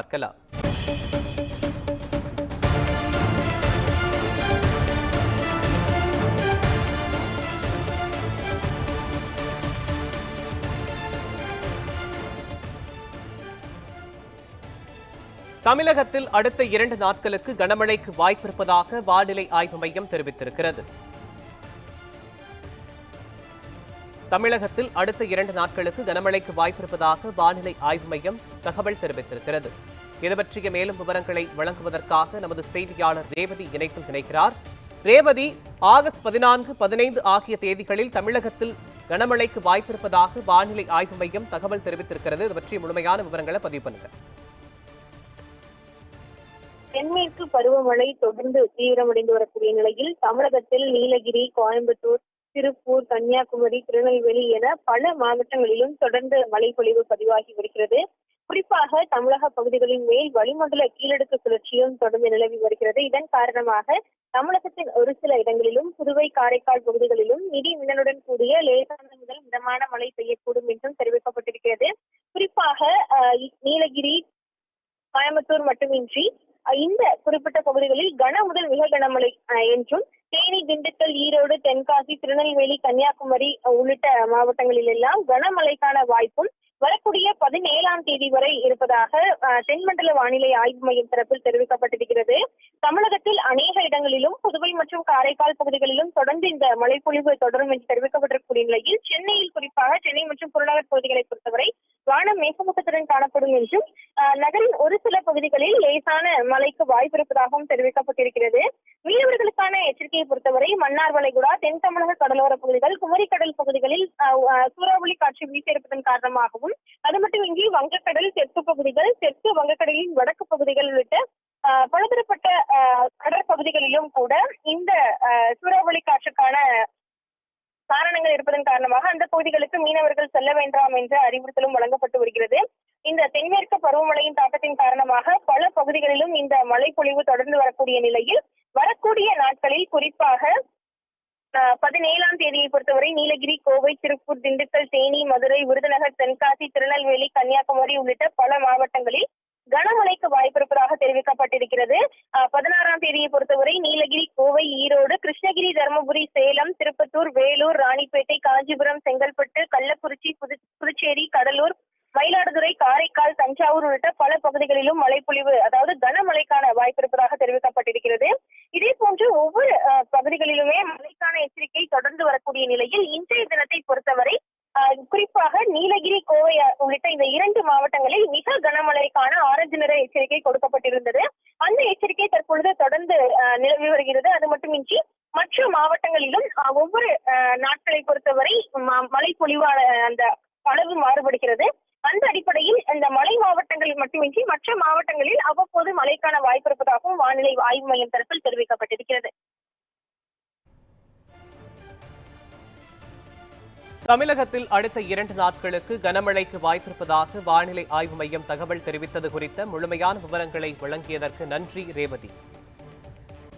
பார்க்கலாம். தமிழகத்தில் அடுத்த இரண்டு நாட்களுக்கு கனமழைக்கு வாய்ப்பிருப்பதாக வானிலை ஆய்வு மையம் தெரிவித்திருக்கிறது. தமிழகத்தில் அடுத்த இரண்டு நாட்களுக்கு கனமழைக்கு வாய்ப்பிருப்பதாக வானிலை ஆய்வு மையம் தகவல் தெரிவித்திருக்கிறது. இது பற்றிய மேலும் விவரங்களை வழங்குவதற்காக நமது செய்தியாளர் ரேவதி இணைப்பில் இணைக்கிறார். ரேவதி ஆகஸ்ட் பதினான்கு பதினைந்து ஆகிய தேதிகளில் தமிழகத்தில் கனமழைக்கு வாய்ப்பிருப்பதாக வானிலை ஆய்வு மையம் தகவல் தெரிவித்திருக்கிறது. இது பற்றிய முழுமையான விவரங்களை பதிவு பண்ணுங்க. தென்மேற்கு பருவமழை தொடர்ந்து தீவிரமடைந்து வரக்கூடிய நிலையில் தமிழகத்தில் நீலகிரி கோயம்புத்தூர் திருப்பூர் கன்னியாகுமரி திருநெல்வேலி என பல மாவட்டங்களிலும் தொடர்ந்து மழை பொழிவு பதிவாகி வருகிறது. குறிப்பாக தமிழக பகுதிகளின் மேல் வளிமண்டல கீழடுக்கு சுழற்சியும் தொடர்ந்து நிலவி வருகிறது. இதன் காரணமாக தமிழகத்தின் ஒரு சில இடங்களிலும் புதுவை காரைக்கால் பகுதிகளிலும் இடி மின்னலுடன் கூடிய லேசான முதல் மிதமான மழை பெய்யக்கூடும் என்றும் தெரிவிக்கப்பட்டிருக்கிறது. குறிப்பாக நீலகிரி கோயம்புத்தூர் மட்டுமின்றி இந்த குறிப்பிட்ட பகுதிகளில் கன முதல் மிக கனமழை என்றும் தேனி திண்டுக்கல் ஈரோடு தென்காசி திருநெல்வேலி கன்னியாகுமரி உள்ளிட்ட மாவட்டங்களில் எல்லாம் கனமழைக்கான வாய்ப்பும் வரக்கூடிய பதினேழாம் தேதி வரை இருப்பதாக தென்மண்டல வானிலை ஆய்வு மையம் தரப்பில் தெரிவிக்கப்பட்டிருக்கிறது. தமிழகத்தில் அநேக இடங்களிலும் புதுவை மற்றும் காரைக்கால் பகுதிகளிலும் தொடர்ந்து இந்த மழைப்பொழிவு தொடரும் என்று தெரிவிக்கப்பட்டிருக்கக்கூடிய நிலையில் சென்னையில் குறிப்பாக சென்னை மற்றும் புறநகர் பகுதிகளை பொறுத்தவரை வானம் மேகமூட்டத்துடன் காணப்படும் என்றும் நகரின் ஒரு சில பகுதிகளில் லேசான மழைக்கு வாய்ப்பு இருப்பதாகவும் தெரிவிக்கப்பட்டிருக்கிறது. மீனவர்களுக்கான எச்சரிக்கையை பொறுத்தவரை மன்னார் வளைகுடா தென் தமிழக கடலோர பகுதிகள் குமரி கடல் பகுதிகளில் அஹ், சூறாவளி காற்று வீசியிருப்பதன் காரணமாகவும் அது மட்டுமின்றி வங்கக்கடல் தெற்கு பகுதிகள் தெற்கு வங்கக்கடலின் வடக்கு பகுதிகள் உள்ளிட்ட பலதரப்பட்ட கடற்பகுதிகளிலும் கூட இந்த சூறாவளி காற்றுக்கான காரணங்கள் இருப்பதன் காரணமாக அந்த பகுதிகளுக்கு மீனவர்கள் செல்ல வேண்டாம் என்ற அறிவுறுத்தலும் வழங்கப்பட்டு வருகிறது. இந்த தென்மேற்கு பருவமழையின் தாக்கத்தின் காரணமாக பல பகுதிகளிலும் இந்த மழைப்பொழிவு பொழிவு தொடர்ந்து வரக்கூடிய நிலையில் வரக்கூடிய நாட்களில் குறிப்பாக பதினேழாம் தேதியை பொறுத்தவரை நீலகிரி கோவை திருப்பூர் திண்டுக்கல் தேனி மதுரை விருதுநகர் தென்காசி திருநெல்வேலி கன்னியாகுமரி உள்ளிட்ட பல மாவட்டங்களில் கனமழைக்கு வாய்ப்பிருப்பதாக தெரிவிக்கப்பட்டிருக்கிறது. பதினாறாம் தேதியை பொறுத்தவரை நீலகிரி கோவை ஈரோடு கிருஷ்ணகிரி தருமபுரி சேலம் திருப்பத்தூர் வேலூர் ராணிப்பேட்டை காஞ்சிபுரம் செங்கல்பட்டு கள்ளக்குறிச்சி புது புதுச்சேரி கடலூர் மயிலாடுதுறை காரைக்கால் தஞ்சாவூர் உள்ளிட்ட பல பகுதிகளிலும் மழைப்பொழிவு அதாவது கனமழைக்கான வாய்ப்பிருப்பதாக தெரிவிக்கப்பட்டிருக்கிறது. இதே போன்று ஒவ்வொரு பகுதிகளிலுமே மழைக்கான எச்சரிக்கை தொடர்ந்து வரக்கூடிய நிலையில் இன்றைய தினத்தை பொறுத்தவரை குறிப்பாக நீலகிரி கோவை உள்ளிட்ட இந்த இரண்டு மாவட்டங்களில் மிக கனமழைக்கான ஆரஞ்சு நிற எச்சரிக்கை கொடுக்கப்பட்டிருந்தது. அந்த எச்சரிக்கை தற்பொழுது தொடர்ந்து அஹ், நிலவி வருகிறது. அது மட்டுமின்றி மற்ற மாவட்டங்களிலும் ஒவ்வொரு நாட்களை பொறுத்தவரை மழை பொழிவான அந்த அளவு மாறுபடுகிறது. அந்த அடிப்படையில் இந்த மலை மாவட்டங்களில் மட்டுமின்றி மற்ற மாவட்டங்களில் அவ்வப்போது மழைக்கான வாய்ப்பு இருப்பதாகவும் வானிலை ஆய்வு மையம் தரப்பில் தெரிவிக்கப்பட்டிருக்கிறது. தமிழகத்தில் அடுத்த இரண்டு நாட்களுக்கு கனமழைக்கு வாய்ப்பிருப்பதாக வானிலை ஆய்வு மையம் தகவல் தெரிவித்தது குறித்த முழுமையான விவரங்களை வழங்கியதற்கு நன்றி ரேவதி.